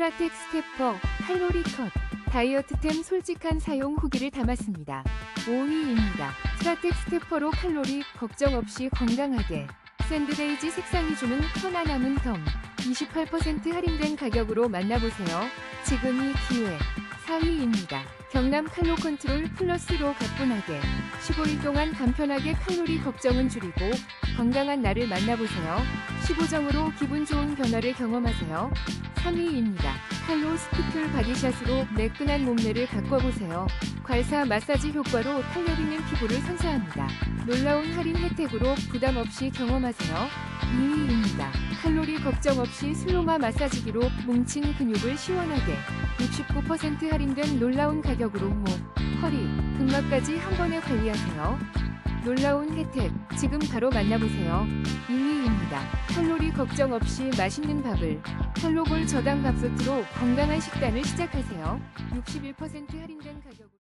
트라텍 스테퍼 칼로리 컷 다이어트템 솔직한 사용 후기를 담았습니다. 5위입니다. 트라텍 스테퍼로 칼로리 걱정 없이 건강하게 샌드베이지 색상이 주는 편안함은 덤 28% 할인된 가격으로 만나보세요. 지금이 기회 4위입니다. 경남 칼로 컨트롤 플러스로 가뿐하게 15일 동안 간편하게 칼로리 걱정은 줄이고 건강한 나를 만나보세요. 15정으로 기분 좋은 변화를 경험하세요. 3위입니다. 칼로 스피클 바디샷으로 매끈한 몸매를 가꿔보세요. 괄사 마사지 효과로 탄력 있는 피부를 선사합니다. 놀라운 할인 혜택으로 부담 없이 경험하세요. 2위입니다. 칼로리 걱정 없이 슬로마 마사지기로 뭉친 근육을 시원하게 69% 할인된 놀라운 가격으로 목, 허리, 근막까지 한 번에 관리하세요. 놀라운 혜택 지금 바로 만나보세요. 1위입니다. 칼로리 걱정 없이 맛있는 밥을 칼로골 저당 밥솥으로 건강한 식단을 시작하세요. 61% 할인된 가격으로